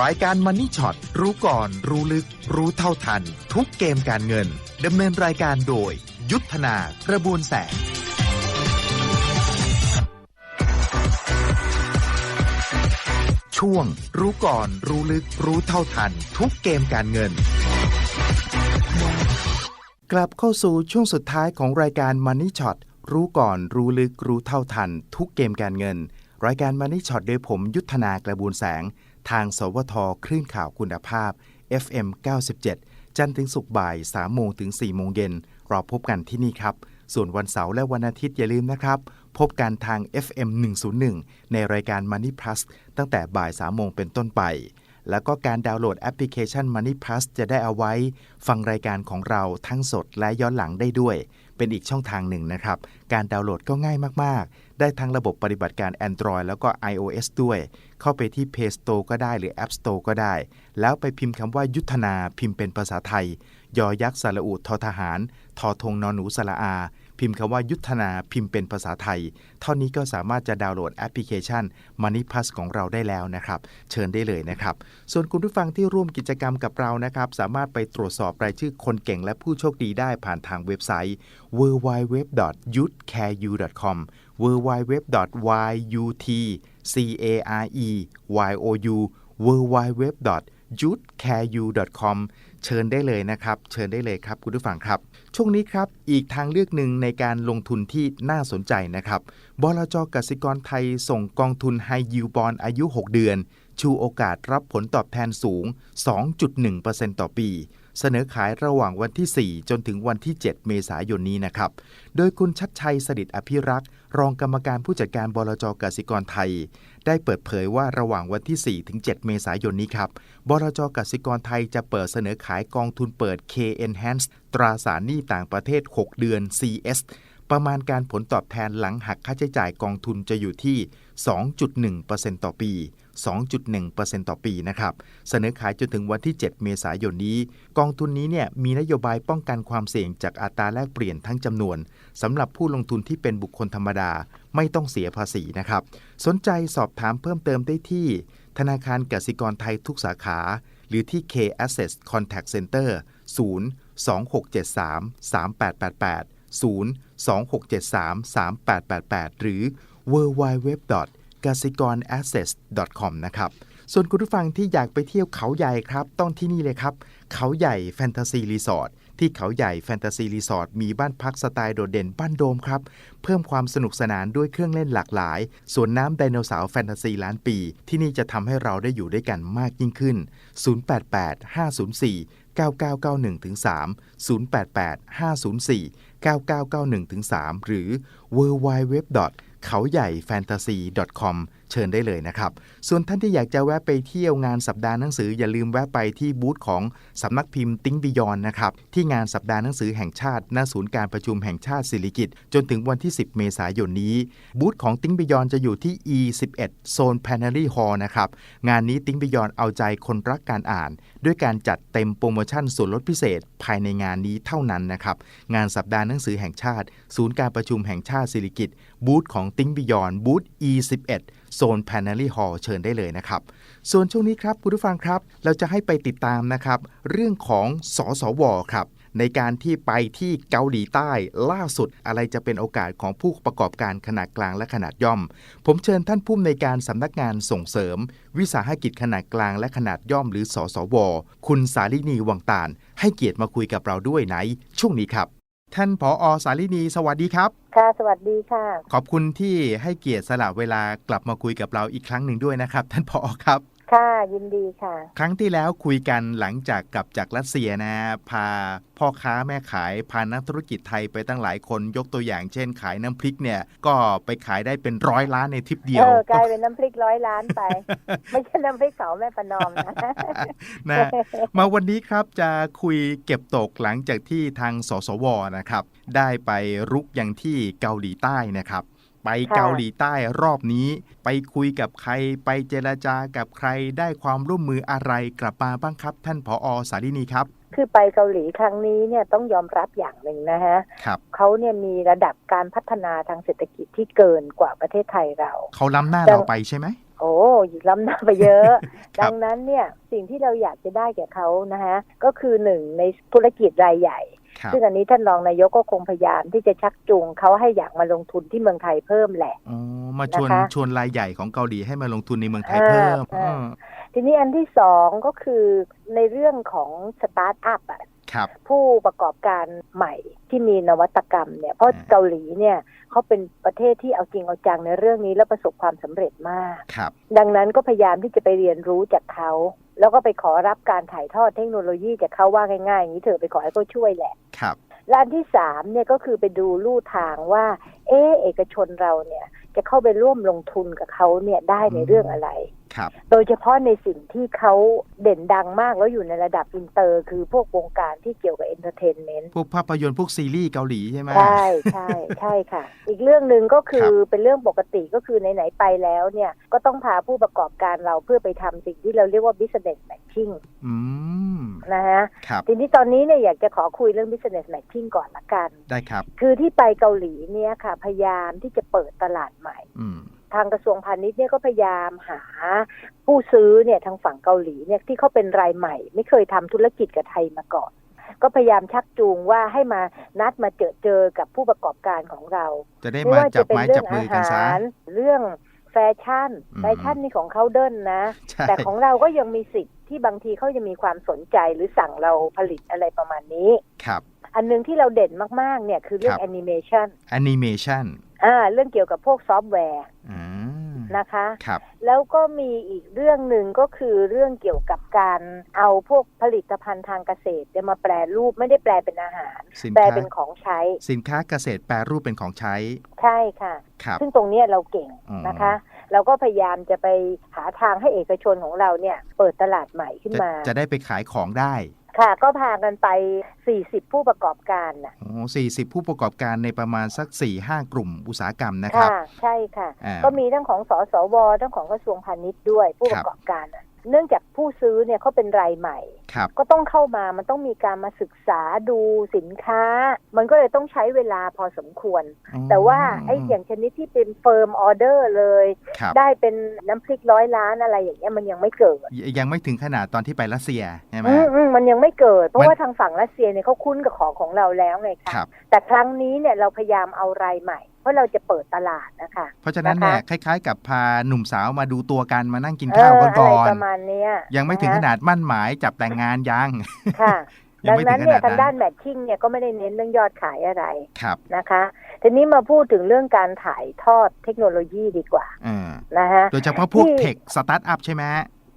รายการมันนี่ช็อตรู้ก่อน รู้ลึก รู้เท่าทัน ทุกเกมการเงินดำเนินรายการโดย ยุทธนากระบวนแสงช่วง รู้ก่อนรู้ลึก รู้เท่าทัน ทุกเกมการเงิน กลับเข้าสู่ช่วงสุดท้ายของรายการ Money Shot รู้ก่อนรู้ลึกรู้เท่าทัน ทุกเกมการเงิน รายการ Money Shot โดยผมยุทธนากระบูลแสง ทาง สวทคลื่นข่าวคุณภาพ FM 97 จันทร์ถึงศุกร์บ่าย3โมงถึง4โมงเย็นรอพบกันที่นี่ครับ ส่วนวันเสาร์และวันอาทิตย์อย่าลืมนะครับ พบกันทาง FM 101 ในรายการ Money Plus ตั้งแต่บ่าย3โมงเป็นต้นไป แล้วก็การดาวน์โหลดแอปพลิเคชัน Money Plus จะได้เอาไว้ ฟังรายการของเราทั้งสดและย้อนหลังได้ด้วย เป็นอีกช่องทางหนึ่งนะครับ การดาวน์โหลดก็ง่ายมากๆ ได้ทั้งระบบปฏิบัติการ Android แล้วก็ iOS ด้วย เข้าไปที่ Play Store ก็ได้หรือ App Store ก็ได้ แล้วไปพิมพ์คำว่ายุทธนาพิมพ์เป็นภาษาไทย ยอยักษ์สระอุทอทหาร ทอทงนอนหนูสระอา พิมพ์คำว่ายุทธนาพิมพ์เป็นภาษาไทย เท่านี้ก็สามารถจะดาวน์โหลดแอปพลิเคชัน Money Plus ของเราได้แล้วนะครับ เชิญได้เลยนะครับ ส่วนคุณผู้ฟังที่ร่วมกิจกรรมกับเรานะครับ สามารถไปตรวจสอบรายชื่อคนเก่งและผู้โชคดีได้ผ่านทาง웹ไซต์ www.yutcareU.com www.yutcareou www.youthcareu.com เชิญได้เลยนะครับ เชิญได้เลยครับคุณผู้ฟังครับ ช่วงนี้ครับ อีกทางเลือกหนึ่งในการลงทุนที่น่าสนใจนะครับบลจกสิกรไทยส่งกองทุนไฮยูบอลอายุ 6 เดือน ชูโอกาสรับผลตอบแทนสูง 2.1%ต่อปี เสนอขายระหว่างวันที่ 4 จนถึงวันที่ 7 เมษายนนี้นะครับ โดยคุณชัดชัยสดิษฐอภิรักษ์ รองกรรมการผู้จัดการบลจกสิกรไทย ได้เปิดเผยว่าระหว่างวันที่ 4 ถึง 7 เมษายนนี้ครับ บลจกสิกรไทยจะเปิดเสนอขายกองทุนเปิด K Enhance ตราสารหนี้ต่างประเทศ 6 เดือน CS ประมาณการผลตอบแทนหลังหักค่าใช้จ่ายกองทุนจะอยู่ที่ 2.1%ต่อปี 2.1%ต่อปีนะครับเสนอขายจนถึงวันที่ 7 เมษายนนี้ กองทุนนี้เนี่ยมีนโยบายป้องกันความเสี่ยงจากอัตราแลกเปลี่ยนทั้งจำนวนสำหรับผู้ลงทุนที่เป็นบุคคลธรรมดาไม่ต้องเสียภาษีนะครับ สนใจสอบถามเพิ่มเติมได้ที่ ธนาคารกสิกรไทยทุกสาขา หรือที่ K Access Contact Center 0 2673 3888 0 2673 3888 หรือ www. กสิกร access com นะครับ ส่วนคุณผู้ฟังที่อยากไปเที่ยวเขาใหญ่ครับ ต้องที่นี่เลยครับ เขาใหญ่แฟนตาซีรีสอร์ทที่เขาใหญ่แฟนตาซีรีสอร์ทมีบ้านพักสไตล์โดดเด่นบ้านโดมครับ เพิ่มความสนุกสนานด้วยเครื่องเล่นหลากหลายส่วนน้ำไดโนเสาร์แฟนตาซีล้านปี ที่นี่จะทำให้เราได้อยู่ด้วยกันมากยิ่งขึ้น 088 504 9991ถึง3 088 504 9991ถึง3หรือ www. เขาใหญ่แฟนตาซี .com เชิญได้เลยนะครับ ส่วนท่านที่อยากจะแวะไปเที่ยวงานสัปดาห์หนังสือ อย่าลืมแวะไปที่บูธของสำนักพิมพ์ติ้งบิยอนนะครับ ที่งานสัปดาห์หนังสือแห่งชาติ ณ ศูนย์การประชุมแห่งชาติศิริกิตจนถึงวันที่ 10 เมษายนนี้ บูธของติ้งบิยอนจะอยู่ที่ E11 โซนแพนเนอรี่ฮอลนะครับ งานนี้ติ้งบิยอนเอาใจคนรักการอ่าน ด้วยการจัดเต็มโปรโมชั่นส่วนลดพิเศษ ภายในงานนี้เท่านั้นนะครับ งานสัปดาห์หนังสือแห่งชาติ ศูนย์การประชุมแห่งชาติศิริกิต บูธของติ้งบิยอนบูธ E11 โซนแพนเนอรี่ฮอลเชิญได้เลยนะครับ ส่วนช่วงนี้ครับคุณผู้ฟังครับ เราจะให้ไปติดตามนะครับ เรื่องของสสวครับในการที่ไปที่เกาหลีใต้ล่าสุดอะไรจะเป็นโอกาสของผู้ประกอบการขนาดกลางและขนาดย่อม ผมเชิญท่านผู้อำนวยการสำนักงานส่งเสริม วิสาหกิจขนาดกลางและขนาดย่อมหรือสสว คุณสาลินีวังตาลให้เกียรติมาคุยกับเราด้วยในช่วงนี้ครับ ท่านผออสาลินีสวัสดีครับ ค่ะ สวัสดีค่ะ ขอบคุณที่ให้เกียรติสละเวลากลับมาคุยกับเราอีกครั้งหนึ่งด้วยนะครับ ท่านผอครับ ค่ะ ยินดีค่ะ ครั้งที่แล้วคุยกันหลังจากกลับจากรัสเซียนะ พาพ่อค้าแม่ขายพานักธุรกิจไทยไปตั้งหลายคนยกตัวอย่างเช่นขายน้ำพริกเนี่ย ก็ไปขายได้เป็นร้อยล้านในทริปเดียเอวอกลายเป็นน้ำพริกร้อยล้านไป ไม่ใช่น้ำพริกเขาแม่ประนอมนะนะ มาวันนี้ครับจะคุยเก็บตกหลังจากที่ทางสสวนะครับ ได้ไปรุกยังที่เกาหลีใต้นะครับ ไปค่ะเกาหลีใต้รอบนี้ ไปคุยกับใครไปเจรจากับใครได้ความร่วมมืออะไรกลับมาบ้างครับ ท่านผออสารินีครับ คือไปเกาหลีครั้งนี้เนี่ยต้องยอมรับอย่างหนึ่งนะฮะครับเขาเนี่ยมีระดับการพัฒนาทางเศรษฐกิจที่เกินกว่าประเทศไทยเราเขาล้ำหน้าแต่เราไปใช่ไหมโอ้ยล้ำหน้าไปเยอะครับดังนั้นเนี่ยสิ่งที่เราอยากจะได้แก่เขานะคะก็คือหนึ่งในธุรกิจรายใหญ่ครับ ซึ่งอันนี้ท่านรองนายกก็คงพยายามที่จะชักจูงเขาให้อยากมาลงทุนที่เมืองไทยเพิ่มแหละอ๋อมาชวนนะคะชวนรายใหญ่ของเกาหลีให้มาลงทุนในเมืองไทยอ่าเพิ่มอ่าอืมทีนี้อันที่สองก็คือในเรื่องของสตาร์ทอัพอะครับ ผู้ประกอบการใหม่ที่มีนวัตกรรมเนี่ยเพราะอ่าเกาหลีเนี่ยเขาเป็นประเทศที่เอาจริงเอาจังในเรื่องนี้แล้วประสบความสำเร็จมากครับดังนั้นก็พยายามที่จะไปเรียนรู้จากเขา แล้วก็ไปขอรับการถ่ายทอดเทคโนโลยีจากเขาว่าง่ายๆอย่างนี้เถอะไปขอให้เขาช่วยแหละครับและอันที่สามเนี่ยก็คือไปดูลู่ทางว่า เออเอกชนเราเนี่ยจะเข้าไปร่วมลงทุนกับเขาเนี่ยได้ในเรื่องอะไรครับ โดยเฉพาะในสิ่งที่เขาเด่นดังมากแล้วอยู่ในระดับอินเตอร์ คือพวกวงการที่เกี่ยวกับเอนเตอร์เทนเมนต์พวกภาพยนตร์พวกซีรีส์เกาหลีใช่ไหมใช่ใช่ใช่ค่ะ อีกเรื่องหนึ่งก็คือครับเป็นเรื่องปกติก็คือไหนๆไปแล้วเนี่ย ก็ต้องพาผู้ประกอบการเราเพื่อไปทำสิ่งที่เราเรียกว่า business matching อืมนะฮะครับทีนี้ตอนนี้เนี่ยอยากจะขอคุยเรื่อง business matching ก่อนละกัน ได้ครับ คือที่ไปเกาหลีเนี่ยค่ะ พยายามที่จะเปิดตลาดใหม่อืม ทางกระทรวงพาณิชย์เนี่ยก็พยายามหาผู้ซื้อเนี่ยทางฝั่งเกาหลีเนี่ยที่เขาเป็นรายใหม่ ไม่เคยทำธุรกิจกับไทยมาก่อน ก็พยายามชักจูงว่าให้มานัดมาเจอเจอกับผู้ประกอบการของเรา จะได้ไม่มาว่าจัจะบเป็นไม้เรื่จับมือาอกันซะหารเรื่องแฟชั่นอืมแฟชั่นนี่ของเขาเดินนะใช่แต่ของเราก็ยังมีสิทธิ์ที่บางทีเขาจะมีความสนใจหรือสั่งเราผลิตอะไรประมาณนี้ ครับ อันหนึงที่เราเด่นมาก ๆ เนี่ยคือเรื่อคงรับแอนิเมชันแอนิเมชัน อ่าเรื่องเกี่ยวกับพวกซอฟต์แวร์อ่านะคะครับแล้วก็มีอีกเรื่องหนึ่งก็คือเรื่องเกี่ยวกับการเอาพวกผลิตภัณฑ์ทางเกษตรเนี่ยมาแปรรูปไม่ได้แปลเป็นอาหารสินแปลค้าเป็นของใช้ สินค้าเกษตรแปรรูปเป็นของใช้ ใช่ค่ะครับซึ่งตรงเนี้ยเราเก่งอ๋อนะคะ เราก็พยายามจะไปหาทางให้เอกชนของเราเนี่ยเปิดตลาดใหม่ขึ้นจะมา จะได้ไปขายของได้ ค่ะ ก็พากันไป 40 ผู้ประกอบการน่ะโอ้สี่สิบผู้ประกอบการในประมาณสัก4ี่ห้ากลุ่มอุตสาหกรรมนะครับ ค่ะ ใช่ค่ะ อ่า ก็มีทั้งของสสวทั้งของกระทรวงพาณิชย์ด้วยผู้คปรับระกอบการน่ะ เนื่องจากผู้ซื้อเนี่ยเขาเป็นรายใหม่ครับก็ต้องเข้ามามันต้องมีการมาศึกษาดูสินค้า มันก็เลยต้องใช้เวลาพอสมควร แต่ว่าไอ้อย่างชนิดที่เป็นเฟิร์มออเดอร์เลยครับได้เป็นน้ำพริกร้อยล้านอะไรอย่างเงี้ยมันยังไม่เกิดยยังไม่ถึงขนาดตอนที่ไปรัสเซียใช่ไหมอืมอืมมันยังไม่เกิด เพมัราะนว่าทางฝั่งรัสเซียเนี่ยเขาคุ้นกับของของเราแล้วไงครัคะบแต่ครั้งนี้เนี่ยเราพยายามเอารายใหม่ เพราะเราจะเปิดตลาดนะคะเพราะฉะนั้นนะคะเนี่ยคล้ายๆ กับพาหนุ่มสาวมาดูตัวกันมานั่งกินเอข้าวอกันอะไรก่อนประมาณเนี้ยยังไม่ถึงขนะคะนาดมั่นหมายจับแต่งงานยังค่ะยัดังงไม่นั้นถึงขเนี่ยนาดทางนั้นด้านแมทชิ่งเนี่ยก็ไม่ได้เน้นเรื่องยอดขายอะไรครับนะคะ ทีนี้มาพูดถึงเรื่องการถ่ายทอดเทคโนโลยีดีกว่าเออนะฮะโดยเฉพาะพวกที่เทคสตาร์ทอัพใช่ไหม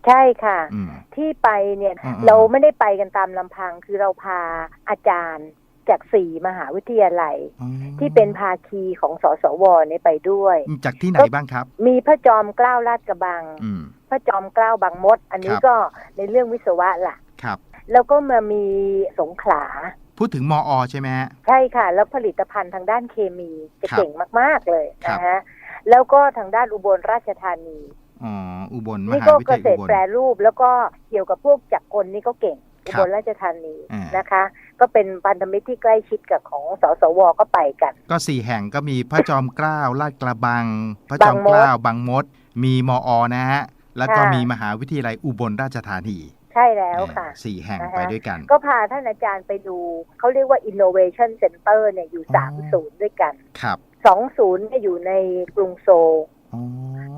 ใช่ค่ะอืมที่ไปเนี่ยอืมเราไม่ได้ไปกันตามลำพังคือเราพาอาจารย์ จากสี่มหาวิทยาลัยอ๋อที่เป็นภาคีของสสวเนี่ยไปด้วย จากที่ไหนบ้างครับ มีพระจอมเกล้าลาดกระบังอืมพระจอมเกล้าบางมด อันนี้ครับก็ในเรื่องวิศวะล่ะครับ แล้วก็มามีสงขลาพูดถึงมอใช่ไหมฮะใช่ค่ะ แล้วผลิตภัณฑ์ทางด้านเคมีจะครับเก่งมาก ๆ เลยครับนะฮะแล้วก็ทางด้านอุบลราชธานีอ๋ออุบลมนี่หาก็วิทเกยาษลัยตอุรบลแปรรูปแล้วก็เกี่ยวกับพวกจักรกลนี่ก็เก่งอุครับบลราชธานีอ่านนะคะ ก็เป็นพันธมิตรที่ใกล้ชิดกับของสสวก็ไปกัน ก็สี่แห่งก็มีพระจอมเกล้าลาดกระบัง พระจอมเกล้าบางมด มีมอนะฮะ แล้วก็ค่ะมีมหาวิทยาลัยอุบลราชธานีใช่แล้วค่ะอ่าสี่แห่งนะคะไปด้วยกัน ก็พาท่านอาจารย์ไปดู เขาเรียกว่า innovation center เนี่ยอยู่อ๋อสามศูนย์ด้วยกันครับสองศูนย์เนี่ยอยู่ในกรุงโซลอ๋อ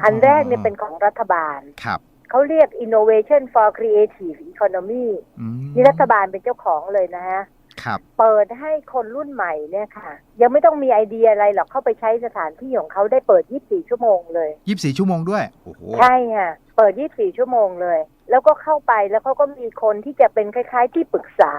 อันแรกเนี่ยเป็นของรัฐบาลครับ เขาเรียก innovation for creative economy อืมนี่รัฐบาลเป็นเจ้าของเลยนะฮะครับเปิดให้คนรุ่นใหม่เนี่ยค่ะ ยังไม่ต้องมีไอเดียอะไรหรอกเข้าไปใช้สถานที่ของเขาได้เปิด 24 ชั่วโมงเลยยี่สิบสี่ชั่วโมงด้วยโอ้โหใช่ค่ะเปิด 24 ชั่วโมงเลย แล้วก็เข้าไปแล้วเขาก็มีคนที่จะเป็นคล้าย ๆ ที่ปรึกษา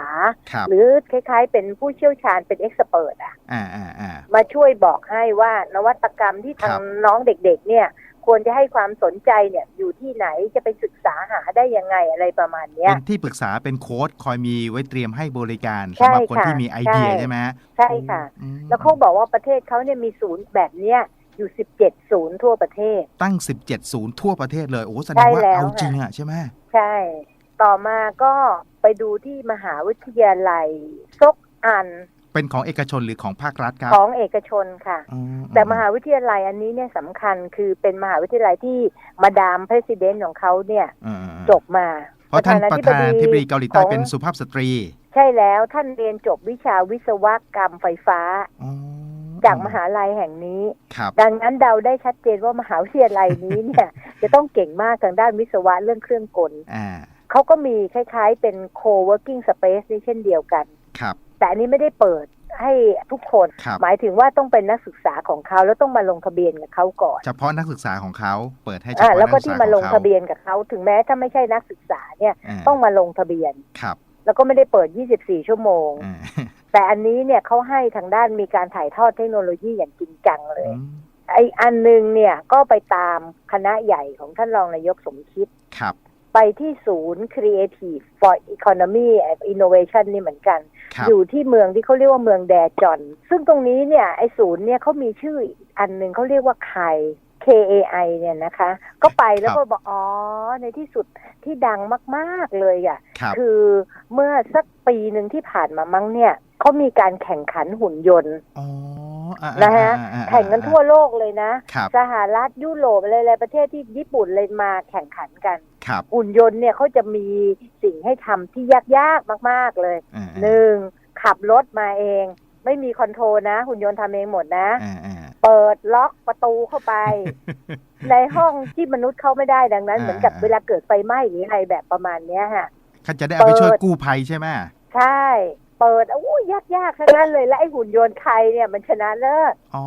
ครับหรือคล้าย ๆ เป็นผู้เชี่ยวชาญเป็นเอ็กซ์เพิอะอ่าอ่าอ่ามาช่วยบอกให้ว่านวัตกรรมที่ทาครังบน้องเด็ก ๆ เนี่ย ควรจะให้ความสนใจเนี่ยอยู่ที่ไหนจะไปศึกษาหาได้ยังไงอะไรประมาณเนี้ยเป็นที่ปรึกษาเป็นโค้ดคอยมีไว้เตรียมให้บริการใช่สำหรับคนค่ะที่มีไอเดียใช่ใช่ไหมฮะใช่ค่ะอืมแล้วเขาบอกว่าประเทศเขาเนี่ยมีศูนย์แบบเนี้ยอยู่ 17 ศูนย์ทั่วประเทศ ตั้ง 17 ศูนย์ทั่วประเทศเลย โอ้แสดใช่งว่าแล้วเอาจริงค่ะอะใช่ไหมใช่ ต่อมาก็ไปดูที่มหาวิทยาลัยซกอัน เป็นของเอกชนหรือของภาครัฐครับ ของเอกชนค่ะอ๋อแต่มหาวิทยาลัยอันนี้เนี่ยสำคัญคือเป็นมหาวิทยาลัยที่มาดามประธานของเขาเนี่ยอืมจบมา เพราะท่านประธานธิบดีเกาหลีใต้ของเป็นสุภาพสตรี ใช่แล้วท่านเรียนจบวิชาวิศวกรรมไฟฟ้าอ๋อจากมหาลัยแห่งนี้ครับดังนั้นเดาได้ชัดเจนว่ามหาวิทยาลัยนี้เนี่ย จะต้องเก่งมากทางด้านวิศวะเรื่องเครื่องกลอ่าเขาก็มีคล้าย ๆ เป็น co-working space นี่เช่นเดียวกันครับ แต่อันนี้ไม่ได้เปิดให้ทุกคนครับหมายถึงว่าต้องเป็นนักศึกษาของเขาแล้วต้องมาลงทะเบียนกับเขาก่อน เฉพาะนักศึกษาของเขาเปิดให้เฉอ่าพาะแล้วก็นักศึที่กษามาลงของทะเบียนกับเขาถึงแม้ถ้าไม่ใช่นักศึกษาเนี่ยาต้องมาลงทะเบียนครับ แล้วก็ไม่ได้เปิด 24 ชั่วโมงอ่าแต่อันนี้เนี่ยเขาให้ทางด้านมีการถ่ายทอดเทคโนโลยีอย่างจริงจังเลยอืมไออันหนึ่งเนี่ยก็ไปตามคณะใหญ่ของท่านรองนายกสมคิดครับ ไปที่ศูนย์ Creative for Economy and Innovation นี่เหมือนกันครับอยู่ที่เมืองที่เขาเรียกว่าเมืองแดจอน ซึ่งตรงนี้เนี่ยไอศูนย์เนี่ยเขามีชื่ออีกอันหนึ่งเขาเรียกว่าไค KAI เนี่ยนะคะ ก็ไปแล้วก็บอกอ๋อในที่สุดที่ดังมาก ๆ เลยอะครับคือเมื่อสักปีหนึ่งที่ผ่านมามั้งเนี่ยเขามีการแข่งขันหุ่นยนต์อ๋ออ่า นะฮะอ่าอ่าอ่าแข่งกันทั่วโลกเลยนะครับสหรัฐยุโรปอะไรอะไรประเทศที่ญี่ปุ่นเลยมาแข่งขันกันครับหุ่นยนต์เนี่ยเขาจะมีสิ่งให้ทำที่ยากๆมาก ๆเลยอ่าหนึ่งขับรถมาเอง ไม่มีคอนโทรลนะ หุ่นยนต์ทำเองหมดนะอ่าอ่าเปิดล็อกประตูเข้าไป ในห้องที่มนุษย์เข้าไม่ได้ดังนั้นอ่าเหมือนกับเวลาเกิดไฟไหม้หรืออะไรแบบประมาณเนี้ยค่ะเขาจะได้เอาไปช่วยเปิดกู้ภัยใช่ไหมใช่ เปิดอู้ยากยากๆทั้งนั้นเลย และไอหุ่นยนต์ใครเนี่ยมันชนะเลิศอ๋อ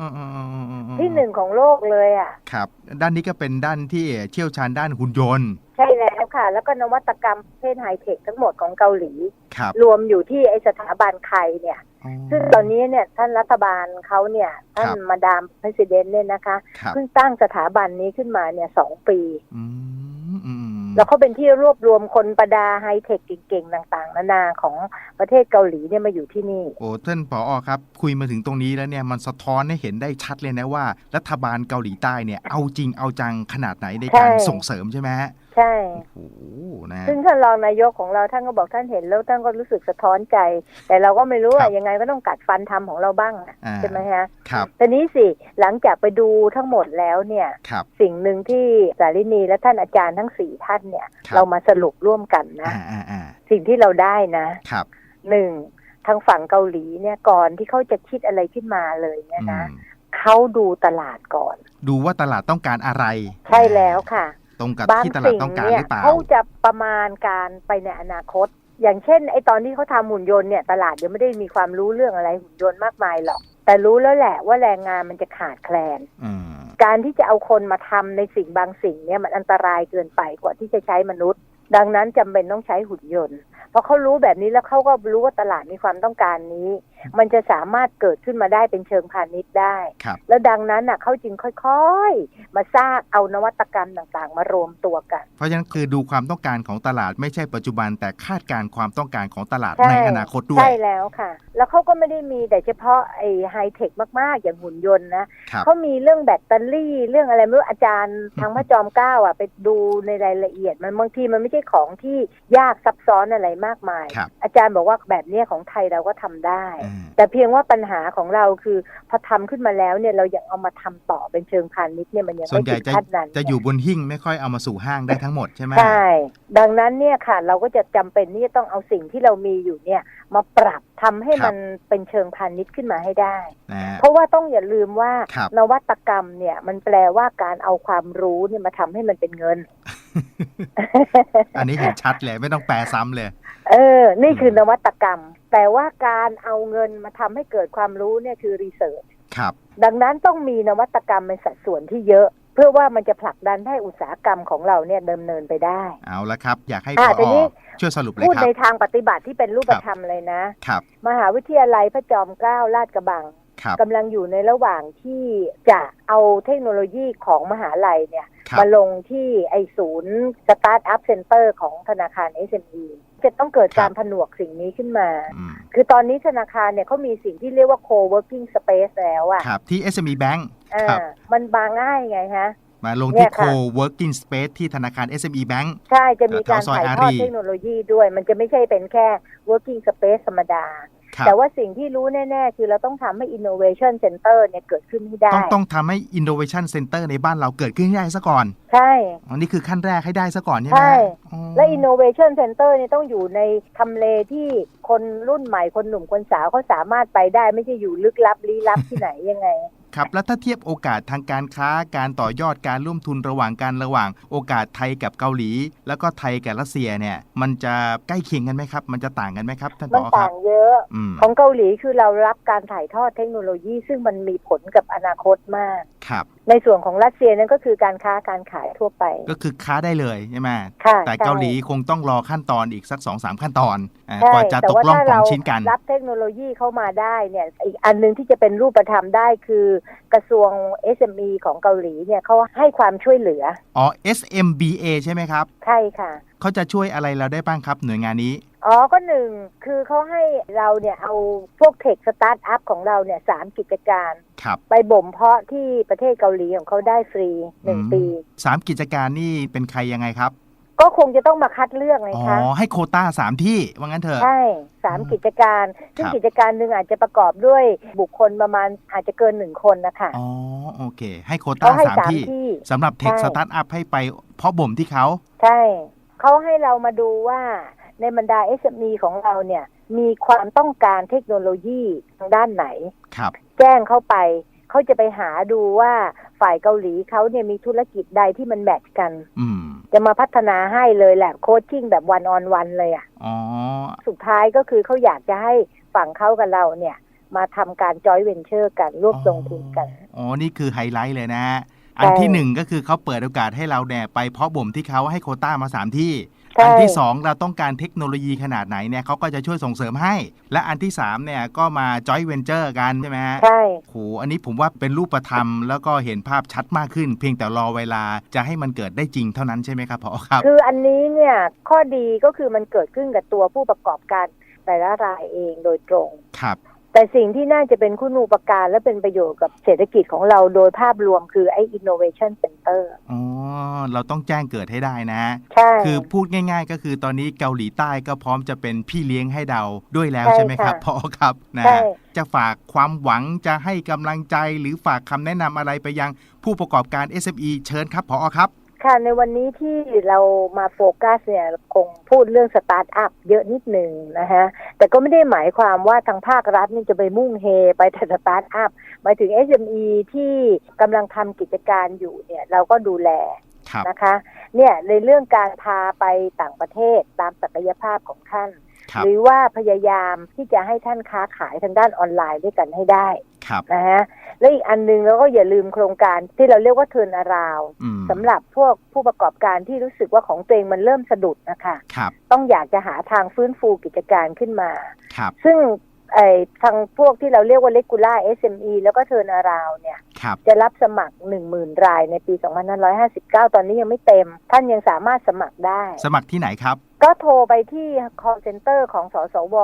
อืมอืมอืมอืมอืมที่หนึ่งของโลกเลยอะ ครับ ด้านนี้ก็เป็นด้านที่เชี่ยวชาญด้านหุ่นยนต์ ใช่แล้วค่ะ แล้วก็นวัตกรรมประเภทไฮเทคทั้งหมดของเกาหลีครับรวมอยู่ที่ไอสถาบันไคเนี่ยอ๋อซึ่งตอนนี้เนี่ยท่านรัฐบาลเขาเนี่ยท่านครับมาดามประธานเนี่ยนะคะครับเพิ่งตั้งสถาบันนี้ขึ้นมาเนี่ยสองปีอืมอืม แล้วเขาเป็นที่รวบรวมคนประดาไฮเทคเก่งๆ ต่างๆ นานาของประเทศเกาหลีเนี่ยมาอยู่ที่นี่ โอ้ท่านผอครับ คุยมาถึงตรงนี้แล้วเนี่ยมันสะท้อนให้เห็นได้ชัดเลยนะว่า รัฐบาลเกาหลีใต้เนี่ยเอาจริงเอาจังขนาดไหนในการใช่ส่งเสริมใช่ไหมฮะ ใช่โอ้โหนะซึ่งท่านรองนายกของเราท่านก็บอกท่านเห็นแล้วท่านก็รู้สึกสะท้อนใจ แต่เราก็ไม่รู้ครัว่าบยังไงก็ต้องกัดฟันทำของเราบ้างอะอ่าใช่ไหมฮะครับทีนี้สิหลังจากไปดูทั้งหมดแล้วเนี่ยครับสิ่งหนึ่งที่สารินีและท่านอาจารย์ทั้งสี่ท่านเนี่ยครับเรามาสรุปร่วมกันนะอ่าอ่าอ่าสิ่งที่เราได้นะครับหนึ่งทางฝั่งเกาหลีเนี่ยก่อนที่เขาจะคิดอะไรขึ้นมาเลยเนี่ยนะอืมเขาดูตลาดก่อน ดูว่าตลาดต้องการอะไร ใช่แล้วค่ะ ตรงกับบางที่ตลาดสิ่งต้องการเนี่หยรือเปล่าเขาจะประมาณการไปในอนาคต อย่างเช่นไอตอนที่เขาทำหุ่นยนต์เนี่ยตลาดยังไม่ได้มีความรู้เรื่องอะไรหุ่นยนต์มากมายหรอก แต่รู้แล้วแหละว่าแรงงานมันจะขาดแคลนอืมการที่จะเอาคนมาทำในสิ่งบางสิ่งเนี่ยมันอันตรายเกินไปกว่าที่จะใช้มนุษย์ ดังนั้นจำเป็นต้องใช้หุ่นยนต์เพราะเขารู้แบบนี้แล้วเขาก็รู้ว่าตลาดมีความต้องการนี้ มันจะสามารถเกิดขึ้นมาได้เป็นเชิงพาณิชย์ได้ครับแล้วดังนั้นน่ะเขาจึงค่อยๆ มาสร้างเอานวัตกรรมต่างๆ มารวมตัวกัน เพราะฉะนั้นคือดูความต้องการของตลาดไม่ใช่ปัจจุบันแต่คาดการณ์ความต้องการของตลาดใช่ในอนาคตด้วย ใช่แล้วค่ะ แล้วเขาก็ไม่ได้มีแต่เฉพาะไอ้ไฮเทคมากๆ อย่างหุ่นยนต์นะครับเขามีเรื่องแบตเตอรี่ เรื่องอะไรไม่รู้อาจารย์ทางพระจอมเกล้าอะไปดูในรายละเอียดมันบางทีมันไม่ใช่ของที่ยากซับซ้อนอะไรมากมายครับอาจารย์บอกว่าแบบเนี้ยของไทยเราก็ทำได้อืมแต่เพียงว่าปัญหาของเราคือพอทำขึ้นมาแล้วเนี่ยเรายังเอามาทำต่อเป็นเชิงพาณิชย์เนี่ยมันยังส่วนไม่ใหญ่ถึงจะขั้นนั้นจะอยู่บนหิ้งไม่ค่อยเอามาสู่ห้างได้ทั้งหมดใช่ไหมใช่ดังนั้นเนี่ยค่ะเราก็จะจำเป็นที่จะต้องเอาสิ่งที่เรามีอยู่เนี่ยมาปรับทำให้มันเป็นเชิงพาณิชย์ขึ้นมาให้ได้นะเพราะว่าต้องอย่าลืมว่าครับนวัตกรรมเนี่ยมันแปลว่าการเอาความรู้เนี่ยมาทำให้มันเป็นเงิน อันนี้เห็นชัดเลย ไม่ต้องแปลซ้ำเลย เออ นี่คือนวัตกรรม แต่ว่าการเอาเงินมาทำให้เกิดความรู้เนี่ยคือรีเสิร์ชครับ ดังนั้นต้องมีนวัตกรรมในสัดส่วนที่เยอะ เพื่อว่ามันจะผลักดันให้อุตสาหกรรมของเราเนี่ยดำเนินไปได้ เอาละครับ อยากให้พอ่าอทีนี้ช่วยสรุปเลยพูดครับในทางปฏิบัติที่เป็นรูปธรรมเลยนะครับ มหาวิทยาลัยพระจอมเกล้าลาดกระบังครับ กำลังอยู่ในระหว่างที่จะเอาเทคโนโลยีของมหาลัยเนี่ยครับมาลงที่ไอศูนย์สตาร์ทอัพเซ็นเตอร์ของธนาคาร SME จะต้องเกิดการผนวกสิ่งนี้ขึ้นมาอืมคือตอนนี้ธนาคารเนี่ยเขามีสิ่งที่เรียกว่า co-working space แล้วอะครับที่ SME Bank อ่าครับมันบางง่ายไงฮะมาลงเนี่ที่ยค่ะ Co-working Space ที่ธนาคาร SME Bank ใช่ จะมีการแถวซอยถ่ายอาทอดรีเทคโนโลยีด้วย มันจะไม่ใช่เป็นแค่ working space ธรรมดาครับ แต่ว่าสิ่งที่รู้แน่ๆ คือเราต้องทำให้ innovation center เนี่ยเกิดขึ้นให้ได้ ต้องต้องทำให้ innovation center ในบ้านเราเกิดขึ้นให้ได้ซะก่อน ใช่อันนี้คือขั้นแรกให้ได้ซะก่อนใช่ไหมใช่อ๋อและ innovation center เนี่ยต้องอยู่ในทำเลที่คนรุ่นใหม่คนหนุ่มคนสาวเขาสามารถไปได้ไม่ใช่อยู่ลึกลับลี้ลับที่ไหนยังไง ครับแล้วถ้าเทียบโอกาสทางการค้าการต่อยอดการร่วมทุนระหว่างกันระหว่าง โอกาสไทยกับเกาหลี แล้วก็ไทยกับรัสเซียเนี่ย มันจะใกล้เคียงกันไหมครับ มันจะต่างกันไหมครับท่านผมันอครัต่าบ งเยอะ อืม ของเกาหลีคือเรารับการถ่ายทอดเทคโนโลยี ซึ่งมันมีผลกับอนาคตมาก ครับ ในส่วนของรัสเซียนั่นก็คือการค้าการขายทั่วไป ก็คือค้าได้เลยใช่ไหมค่ะแต่ใช่เกาหลีคงต้องรอขั้นตอนอีกสัก2อสามขั้นตอนอ่าใช่กว่าจะแต่ตกว่าล่องถ้าปอเรางชิ้นกัน รับเทคโนโลยีเข้ามาได้เนี่ยอีกอันหนึงที่จะเป็นรูปธรรมได้คือกระทรวง SME ของเกาหลีเนี่ยเขาให้ความช่วยเหลือ อ๋อ SMBA ใช่ไหมครับ ใช่ค่ะเขาจะช่วยอะไรเราได้บ้างครับหน่วยงานนี้ อ๋อ ก็หนึ่งคือเขาให้เราเนี่ยเอาพวกเทคสตาร์ทอัพของเราเนี่ยสามกิจการครับ ไปบ่มเพาะที่ประเทศเกาหลีของเขาได้ฟรีหนึ่งอืม ปีสามกิจการนี่เป็นใครยังไงครับ ก็คงจะต้องมาคัดเลือกไงอ๋อ คะ ให้โควต้าสามที่ว่างั้นเถอะ ใช่สามอืมกิจการ ซึ่งครับ กิจการหนึ่งอาจจะประกอบด้วยบุคคลประมาณอาจจะเกินหนึ่งคนนะคะ อ๋อ โอเค ให้โควเขาต้าให้สามสามที่ที่สำหรับเทคใช่ สตาร์ทอัพให้ไปเพาะบ่มที่เขา ใช่ เขาให้เรามาดูว่าในบรรดา SME ของเราเนี่ย มีความต้องการเทคโนโลยีทางด้านไหน ครับ แจ้งเข้าไป เขาจะไปหาดูว่าฝ่ายเกาหลีเขาเนี่ยมีธุรกิจใดที่มันแมทช์กัน อืม จะมาพัฒนาให้เลยแหละโคชชิ่งแบบวันออนวันเลยอะ่ะ อ๋อ สุดท้ายก็คือเขาอยากจะให้ฝั่งเขากับเราเนี่ย มาทำการจอยเวนเชอร์กันร่วมลงทุนกัน อ๋อ นี่คือไฮไลท์เลยนะฮะ อันที่หนึ่งก็คือเขาเปิดโอกาสให้เราเนี่ยไปเพาะบ่มที่เขาให้โควต้ามาสามที่ใช่อันที่สองเราต้องการเทคโนโลยีขนาดไหนเนี่ยเขาก็จะช่วยส่งเสริมให้ และอันที่สามเนี่ยก็มาจอยเวนเจอร์กันใช่ไหมฮะใช่โหอันนี้ผมว่าเป็นรูปธรรมแล้วก็เห็นภาพชัดมากขึ้น เพียงแต่รอเวลาจะให้มันเกิดได้จริงเท่านั้นใช่ไหมครับพอครับ คืออันนี้เนี่ยข้อดีก็คือมันเกิดขึ้นกับตัวผู้ประกอบการแต่ละรายเองโดยตรงครับ แต่สิ่งที่น่าจะเป็นคุณูปการและเป็นประโยชน์กับเศรษฐกิจของเราโดยภาพรวมคือไอ้ innovation center อ๋อ เราต้องแจ้งเกิดให้ได้นะ ใช่ คือพูดง่าย ๆ ก็คือตอนนี้เกาหลีใต้ก็พร้อมจะเป็นพี่เลี้ยงให้เราด้วยแล้วใช่ใช่ไหมครับค่ะพอครับนะใช่จะฝากความหวังจะให้กำลังใจหรือฝากคำแนะนำอะไรไปยังผู้ประกอบการ SME เชิญครับพอครับ ค่ะในวันนี้ที่เรามาโฟกัสเนี่ยคงพูดเรื่องสตาร์ทอัพเยอะนิดหนึ่งนะฮะแต่ก็ไม่ได้หมายความว่าทางภาครัฐนี่จะไปมุ่งเฮไปแต่สตาร์ทอัพหมายถึง SME ที่กำลังทำกิจการอยู่เนี่ยเราก็ดูแลครับนะคะเนี่ยในเรื่องการพาไปต่างประเทศตามศักยภาพของท่านครับหรือว่าพยายามที่จะให้ท่านค้าขายทางด้านออนไลน์ด้วยกันให้ได้ครับ นะฮะและอีกอันหนึงเราก็อย่าลืมโครงการที่เราเรียกว่าเทิร์นอาราวอืมสำหรับพวกผู้ประกอบการที่รู้สึกว่าของตัวเองมันเริ่มสะดุดนะคะครับต้องอยากจะหาทางฟื้นฟูกิจการขึ้นมาครับซึ่ง ไอ้ทางพวกที่เราเรียกว่า regular SME แล้วก็เทิร์นอาราวเนี่ย ครับ จะรับสมัคร 10,000 รายในปี 2559 ตอนนี้ยังไม่เต็ม ท่านยังสามารถสมัครได้ สมัครที่ไหนครับ ก็โทรไปที่ call center ของสสว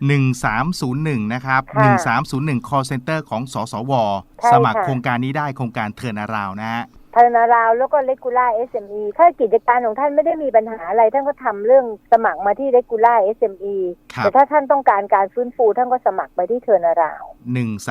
1301 1301 นะครับ ค่ะ1301 call center ของสสว ใช่สมัครค่ะ โครงการนี้ได้โครงการเทิร์นอาราวนะฮะ เทิร์นอาราวแล้วก็ regular SME ถ้ากิจการของท่านไม่ได้มีปัญหาอะไร ท่านก็ทำเรื่องสมัครมาที่ regular SME ครับแต่ถ้าท่านต้องการการฟื้นฟูท่านก็สมัครไปที่เทิร์นอาราว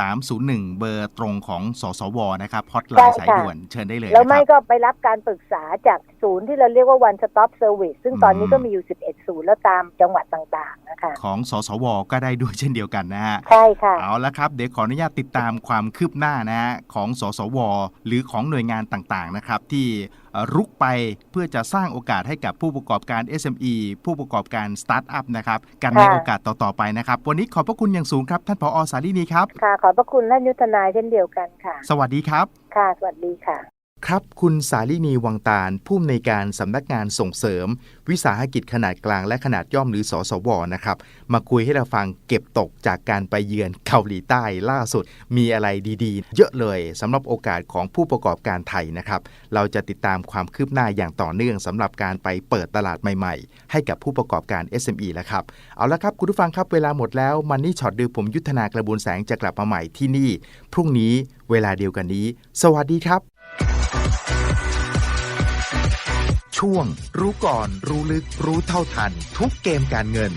1301เบอร์ตรงของสสวนะครับฮอตไลใช่น์ค่ะสายด่วนเชิญได้เลยแล้วนะคไม่รับก็ไปรับการปรึกษาจากศูนย์ที่เราเรียกว่า one stop service ซึ่งตอนนี้อืมก็มีอยู่ 11 ศูนย์แล้วตามจังหวัดต่างๆนะคะของสสวก็ได้ด้วยเช่นเดียวกันนะฮะใช่ค่ะเอาละครับเดี๋ยวขออนุญาตติดตามความคืบหน้านะฮะของสสวหรือของหน่วยงานต่างๆนะครับที่เอ่อรุกไปเพื่อจะสร้างโอกาสให้กับผู้ประกอบการ SME ผู้ประกอบการสตาร์ทอัพนะครับกันในค่ะโอกาสต่อๆไปนะครับ วันนี้ขอบพระคุณอย่างสูงครับท่านผอสาลีนีครับค่ะขอบพระคุณท่านยุทธนายเช่นเดียวกันค่ะ สวัสดีครับ ค่ะ สวัสดีค่ะ ครับ คุณสาลินีวังตาลผู้อำนวยการสำนักงานส่งเสริม วิสาหกิจขนาดกลางและขนาดย่อมหรือสสวนะครับ มาคุยให้เราฟังเก็บตกจากการไปเยือนเกาหลีใต้ล่าสุด มีอะไรดีๆ เยอะเลยสำหรับโอกาสของผู้ประกอบการไทยนะครับ เราจะติดตามความคืบหน้าอย่างต่อเนื่องสำหรับการไปเปิดตลาดใหม่ๆ ให้กับผู้ประกอบการ SME แล้วครับเอาละครับคุณผู้ฟังครับเวลาหมดแล้วมันนี่ช็อตดูผมยุทธนากระบวนแสงจะกลับมาใหม่ที่นี่ พรุ่งนี้เวลาเดียวกันนี้ สวัสดีครับ ช่วง รู้ก่อน รู้ลึก รู้เท่าทัน ทุกเกมการเงิน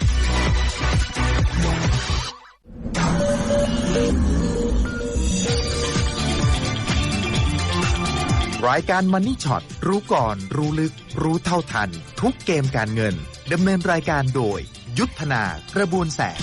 รายการมันนี่ช็อตรู้ก่อน รู้ลึก รู้เท่าทัน ทุกเกมการเงินดำเนินรายการโดย ยุทธนากระบวนแสง